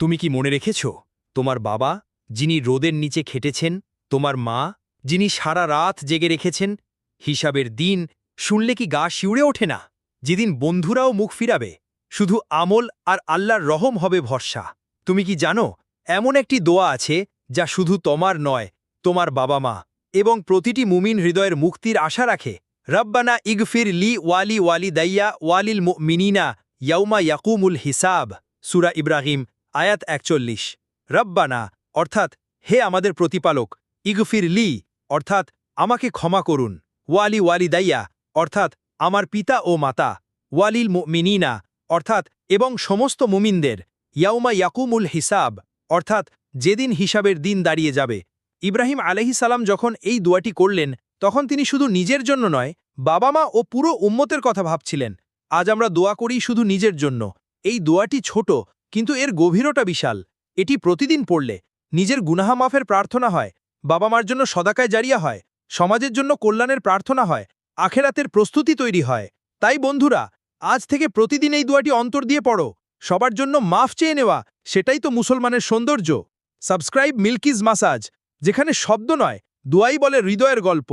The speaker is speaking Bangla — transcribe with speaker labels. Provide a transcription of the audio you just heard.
Speaker 1: তুমি কি মনে রেখেছ, তোমার বাবা, যিনি রোদের নিচে খেটেছেন, তোমার মা, যিনি সারা রাত জেগে রেখেছেন, হিসাবের দিন শুনলে কি গা শিউড়ে ওঠে না? যেদিন বন্ধুরাও মুখ ফিরাবে, শুধু আমল আর আল্লাহর রহম হবে ভরসা। তুমি কি জানো, এমন একটি দোয়া আছে, যা শুধু তোমার নয়, তোমার বাবা মা এবং প্রতিটি মুমিন হৃদয়ের মুক্তির আশা রাখে। রব্বানা ইগফির লি ওয়ালি ওয়ালি দাইয়া ওয়ালিল মিনিনা ইয়াউমা ইয়াকুমুল হিসাব। সুরা ইব্রাহিম আয়াত একচল্লিশ। রব্বানা, অর্থাৎ হে আমাদের প্রতিপালক, ইগফির লি, অর্থাৎ আমাকে ক্ষমা করুন। ওয়ালি ওয়ালি দাইয়া অর্থাৎ আমার পিতা ও মাতা। ওয়ালিল মিনিনা অর্থাৎ এবং সমস্ত মুমিনদের। ইয়াউমা ইয়াকুমুল হিসাব, অর্থাৎ যেদিন হিসাবের দিন দাঁড়িয়ে যাবে। ইব্রাহিম সালাম যখন এই দোয়াটি করলেন, তখন তিনি শুধু নিজের জন্য নয় বাবা মা ও পুরো উম্মতের কথা ভাবছিলেন। আজ আমরা দোয়া করি শুধু নিজের জন্য। এই দোয়াটি ছোট কিন্তু এর গভীরতা বিশাল। এটি প্রতিদিন পড়লে নিজের গুনাহা মাফের প্রার্থনা হয় বাবা মার জন্য সদাকায় জারিয়া হয়, সমাজের জন্য কল্যাণের প্রার্থনা হয়, আখেরাতের প্রস্তুতি তৈরি হয়। তাই বন্ধুরা, আজ থেকে প্রতিদিন এই দোয়াটি অন্তর দিয়ে পড়ো। সবার জন্য মাফ চেয়ে নেওয়া, সেটাই তো মুসলমানের সৌন্দর্য। সাবস্ক্রাইব মিল্কিজ মাসাজ, যেখানে শব্দ নয়, দুয়াই বলে হৃদয়ের গল্প।